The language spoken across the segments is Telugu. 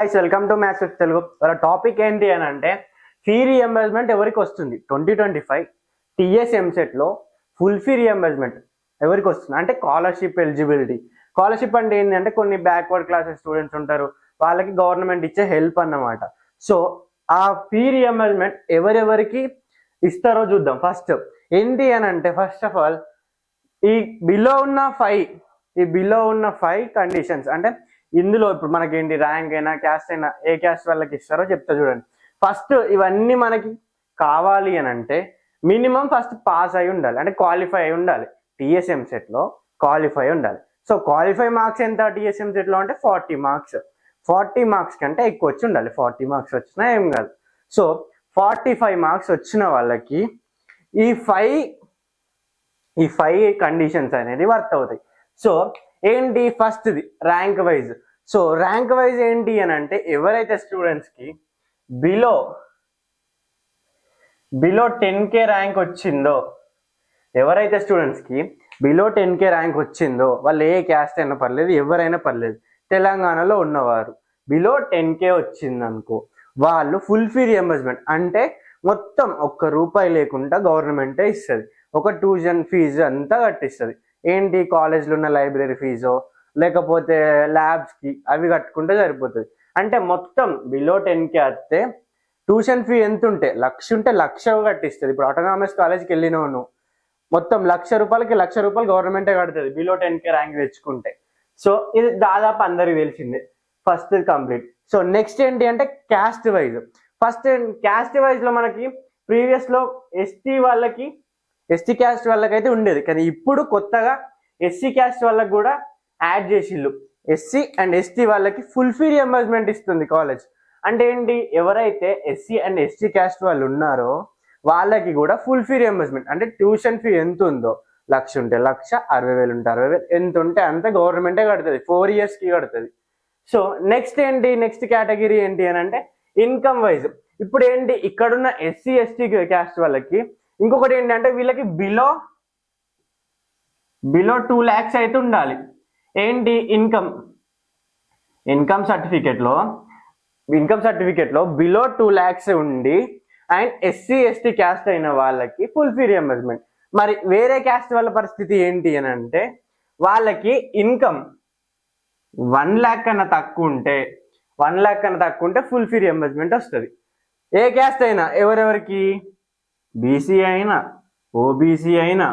Guys welcome to maths with Telugu వాళ్ళ టాపిక్ ఏంటి అని అంటే ఫీ రియంబర్స్మెంట్ ఎవరికి వస్తుంది? ట్వంటీ ట్వంటీ ఫైవ్ టీఎస్ ఎంసెట్లో ఫుల్ ఫీ రియంబర్స్మెంట్ ఎవరికి వస్తుంది? అంటే స్కాలర్షిప్ ఎలిజిబిలిటీ స్కాలర్షిప్ అంటే ఏంటి అంటే కొన్ని బ్యాక్వర్డ్ క్లాసెస్ స్టూడెంట్స్ ఉంటారు. వాళ్ళకి గవర్నమెంట్ ఇచ్చే హెల్ప్ అన్నమాట. సో ఆ ఫీ రియంబర్స్మెంట్ ఎవరెవరికి ఇస్తారో చూద్దాం. ఫస్ట్ ఏంటి అని అంటే ఫస్ట్ ఆఫ్ ఆల్ ఈ బిలో ఉన్న ఫైవ్ ఈ బిలో ఉన్న ఫైవ్ కండిషన్స్ అంటే ఇందులో ఇప్పుడు మనకి ఏంటి ర్యాంక్ అయినా క్యాస్ట్ అయినా ఏ క్యాస్ట్ వాళ్ళకి ఇస్తారో చెప్తా చూడండి. ఫస్ట్ ఇవన్నీ మనకి కావాలి అని అంటే మినిమం ఫస్ట్ పాస్ అయి ఉండాలి. అంటే క్వాలిఫై అయి ఉండాలి. టీఎస్ఎం సెట్లో క్వాలిఫై ఉండాలి. సో క్వాలిఫై మార్క్స్ ఎంత? టీఎస్ఎం సెట్లో అంటే ఫార్టీ మార్క్స్ ఫార్టీ మార్క్స్ కంటే ఎక్కువ వచ్చి ఉండాలి. ఫార్టీ మార్క్స్ వచ్చినా ఏం కాదు. సో ఫార్టీ ఫైవ్ మార్క్స్ వచ్చిన వాళ్ళకి ఈ ఫైవ్ ఈ ఫైవ్ కండిషన్స్ అనేది వర్క్ అవుతాయి. సో ఏంటి ఫస్ట్ది? Rank wise. So rank wise ఏంటి అని అంటే ఎవరైతే స్టూడెంట్స్కి below below ten K rank వచ్చిందో ఎవరైతే స్టూడెంట్స్కి బిలో టెన్ కే ర్యాంక్ వచ్చిందో వాళ్ళు ఏ క్యాస్ట్ అయినా పర్లేదు ఎవరైనా పర్లేదు తెలంగాణలో ఉన్నవారు బిలో టెన్ కే వచ్చిందనుకో వాళ్ళు ఫుల్ ఫీ రియంబర్స్మెంట్. అంటే మొత్తం ఒక్క రూపాయి లేకుండా గవర్నమెంటే ఇస్తుంది. ఒక ట్యూషన్ ఫీజు అంతా కట్టిస్తుంది. ఏంటి కాలేజ్లో ఉన్న లైబ్రరీ ఫీజో లేకపోతే ల్యాబ్స్కి అవి కట్టుకుంటే సరిపోతుంది. అంటే మొత్తం బిలో టెన్కే వస్తే ట్యూషన్ ఫీ ఎంత ఉంటే లక్ష ఉంటే లక్ష కట్టిస్తుంది. ఇప్పుడు ఆటోనామస్ కాలేజ్కి వెళ్ళినావు నువ్వు మొత్తం లక్ష రూపాయలకి లక్ష రూపాయలు గవర్నమెంటే కడుతుంది బిలో టెన్ కే ర్యాంక్ తెచ్చుకుంటే. సో ఇది దాదాపు అందరికి తెలిసిందే. ఫస్ట్ కంప్లీట్ సో నెక్స్ట్ ఏంటి అంటే క్యాస్ట్ వైజ్ ఫస్ట్ క్యాస్ట్ వైజ్లో మనకి ప్రీవియస్లో ఎస్టీ వాళ్ళకి ఎస్టీ క్యాస్ట్ వాళ్ళకి అయితే ఉండేది. కానీ ఇప్పుడు కొత్తగా ఎస్సీ క్యాస్ట్ వాళ్ళకి కూడా యాడ్ చేసిళ్ళు. ఎస్సీ అండ్ ఎస్టీ వాళ్ళకి ఫుల్ ఫీ రియంబర్స్మెంట్ ఇస్తుంది కాలేజ్ అంటే ఏంటి? ఎవరైతే ఎస్సీ అండ్ ఎస్టీ క్యాస్ట్ వాళ్ళు ఉన్నారో వాళ్ళకి కూడా ఫుల్ ఫీ రియంబర్స్మెంట్ అంటే ట్యూషన్ ఫీ ఎంత ఉందో? లక్ష ఉంటే లక్ష అరవై వేలు ఉంటే అరవై వేలు ఎంత ఉంటే అంత గవర్నమెంటే కడుతుంది. ఫోర్ ఇయర్స్కి కడుతుంది. సో నెక్స్ట్ ఏంటి? నెక్స్ట్ కేటగిరీ ఏంటి అని అంటే ఇన్కమ్ వైజ్ ఇప్పుడు ఏంటి? ఇక్కడున్న ఎస్సీ ఎస్టీ క్యాస్ట్ వాళ్ళకి ఇంకొకటి ఏంటంటే వీళ్ళకి బిలో బిలో టూ ల్యాక్స్ అయితే ఉండాలి. ఏంటి? ఇన్కమ్ ఇన్కమ్ సర్టిఫికేట్లో ఇన్కమ్ సర్టిఫికేట్లో బిలో టూ ల్యాక్స్ ఉండి అండ్ ఎస్సీ ఎస్టీ క్యాస్ట్ అయిన వాళ్ళకి ఫుల్ ఫీ రియంబర్స్మెంట్ మరి వేరే క్యాస్ట్ వాళ్ళ పరిస్థితి ఏంటి అని అంటే వాళ్ళకి ఇన్కమ్ వన్ ల్యాక్ కన్నా తక్కువ ఉంటే వన్ ల్యాక్ కన్నా తక్కువ ఉంటే ఫుల్ ఫీ రియంబర్స్మెంట్ వస్తుంది. ఏ క్యాస్ట్ అయినా ఎవరెవరికి? బీసీ అయినా ఓబీసీ అయినా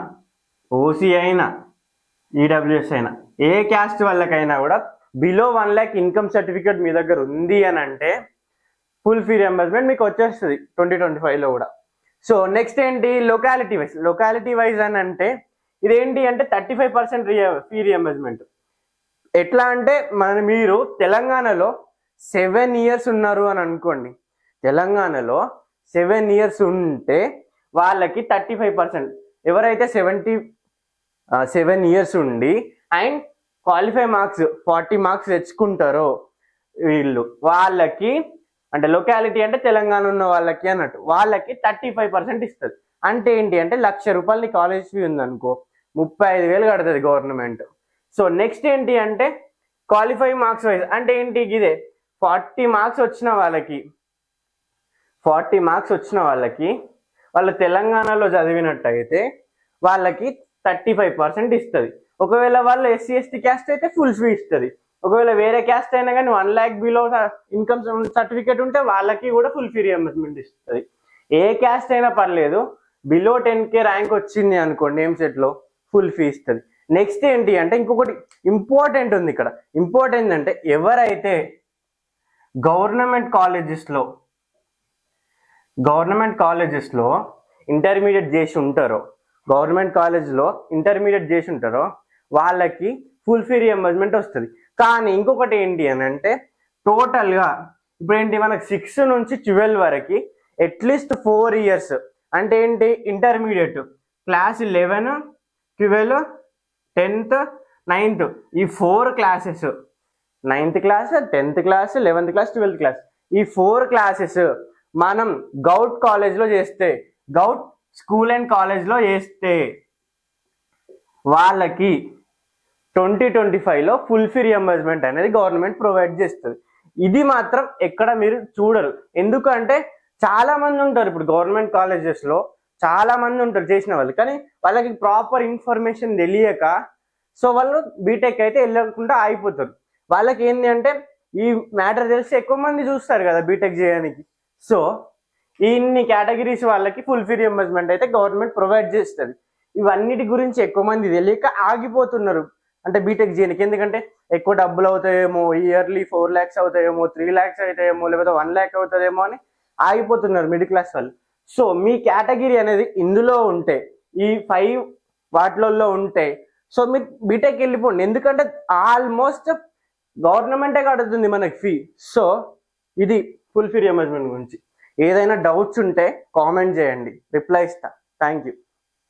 ఓసీ అయినా ఈడబ్ల్యూఎస్ అయినా ఏ క్యాస్ట్ వాళ్ళకైనా కూడా below one lakh income certificate మీ దగ్గర ఉంది అని అంటే ఫుల్ ఫీ రియంబర్స్మెంట్ మీకు వచ్చేస్తుంది ట్వంటీ ట్వంటీ ఫైవ్లో కూడా. సో నెక్స్ట్ ఏంటి? లొకాలిటీ వైజ్ లొకాలిటీ వైజ్ అని అంటే ఇదేంటి అంటే thirty five percent fee reimbursement ఎట్లా అంటే మన మీరు తెలంగాణలో సెవెన్ ఇయర్స్ ఉన్నారు అని అనుకోండి. తెలంగాణలో సెవెన్ ఇయర్స్ ఉంటే వాళ్ళకి థర్టీ ఫైవ్ పర్సెంట్. ఎవరైతే సెవెంటీ సెవెన్ ఇయర్స్ ఉండి and qualify marks forty marks తెచ్చుకుంటారో వీళ్ళు వాళ్ళకి అంటే లొకాలిటీ అంటే తెలంగాణ ఉన్న వాళ్ళకి అన్నట్టు వాళ్ళకి థర్టీ ఫైవ్ పర్సెంట్ ఇస్తుంది. అంటే ఏంటి అంటే లక్ష రూపాయలు కాలేజ్ ఫీ ఉందనుకో ముప్పై ఐదు వేలు కడుతుంది గవర్నమెంట్. సో నెక్స్ట్ ఏంటి అంటే క్వాలిఫై మార్క్స్ వైజ్ అంటే ఏంటి ఇదే ఫార్టీ మార్క్స్ వచ్చిన వాళ్ళకి ఫార్టీ మార్క్స్ వచ్చిన వాళ్ళకి వాళ్ళు తెలంగాణలో చదివినట్టయితే వాళ్ళకి థర్టీ ఫైవ్ పర్సెంట్ ఇస్తుంది. ఒకవేళ వాళ్ళు ఎస్సీ ఎస్టీ క్యాస్ట్ అయితే ఫుల్ ఫీ ఇస్తుంది. ఒకవేళ వేరే క్యాస్ట్ అయినా కానీ one lakh below income certificate ఉంటే వాళ్ళకి కూడా ఫుల్ ఫీ రియంబర్స్మెంట్ ఇస్తుంది. ఏ క్యాస్ట్ అయినా పర్లేదు బిలో టెన్ కే ర్యాంక్ వచ్చింది అనుకోండి ఏం సెట్లో ఫుల్ ఫీ ఇస్తుంది. నెక్స్ట్ ఏంటి అంటే ఇంకొకటి ఇంపార్టెంట్ ఉంది ఇక్కడ. ఇంపార్టెంట్ అంటే ఎవరైతే గవర్నమెంట్ కాలేజెస్లో గవర్నమెంట్ కాలేజెస్లో ఇంటర్మీడియట్ చేసి ఉంటారో. గవర్నమెంట్ కాలేజ్లో ఇంటర్మీడియట్ చేసి ఉంటారో. వాళ్ళకి ఫుల్ ఫీ రియంబర్స్మెంట్ వస్తుంది. కానీ ఇంకొకటి ఏంటి అని అంటే టోటల్గా ఇప్పుడు ఏంటి మనకి సిక్స్ నుంచి ట్వెల్వ్ వరకు అట్లీస్ట్ ఫోర్ ఇయర్స్ అంటే ఏంటి intermediate class eleven twelve tenth ninth ఈ four classes ninth class tenth class eleventh class twelfth class ఈ ఫోర్ క్లాసెస్ మనం గౌట్ కాలేజ్లో చేస్తే గౌట్ స్కూల్ అండ్ కాలేజ్లో చేస్తే వాళ్ళకి ట్వంటీ ట్వంటీ ఫైవ్లో ఫుల్ ఫీ రియంబర్స్మెంట్ అనేది గవర్నమెంట్ ప్రొవైడ్ చేస్తుంది. ఇది మాత్రం ఎక్కడ మీరు చూడరు. ఎందుకంటే చాలా మంది ఉంటారు ఇప్పుడు గవర్నమెంట్ కాలేజెస్లో చాలా మంది ఉంటారు చేసిన వాళ్ళు. కానీ వాళ్ళకి ప్రాపర్ ఇన్ఫర్మేషన్ తెలియక సో వాళ్ళు బీటెక్ అయితే వెళ్ళకుండా ఆగిపోతారు. వాళ్ళకి ఏంటి అంటే ఈ మ్యాటర్ తెలిసి ఎక్కువ మంది చూస్తారు కదా బీటెక్ చేయడానికి. సో ఇన్ని కేటగిరీస్ వాళ్ళకి ఫుల్ ఫీ రియంబర్స్మెంట్ అయితే గవర్నమెంట్ ప్రొవైడ్ చేస్తుంది. ఇవన్నిటి గురించి ఎక్కువ మంది తెలియక ఆగిపోతున్నారు. అంటే బీటెక్ చేయడానికి ఎందుకంటే ఎక్కువ డబ్బులు అవుతాయేమో ఇయర్లీ ఫోర్ ల్యాక్స్ అవుతాయేమో త్రీ ల్యాక్స్ అవుతాయేమో లేకపోతే వన్ ల్యాక్ అవుతుందేమో అని ఆగిపోతున్నారు మిడిల్ క్లాస్ వాళ్ళు. సో మీ కేటగిరీ అనేది ఇందులో ఉంటే ఈ ఫైవ్ వాటిలలో ఉంటే సో మీరు బీటెక్ వెళ్ళిపోండి. ఎందుకంటే ఆల్మోస్ట్ గవర్నమెంటే కడుతుంది మనకి ఫీ సో ఇది ఫుల్ ఫీ రియంబర్స్మెంట్ గురించి. ఏదైనా డౌట్స్ ఉంటే కామెంట్ చేయండి. రిప్లై ఇస్తా. Thank you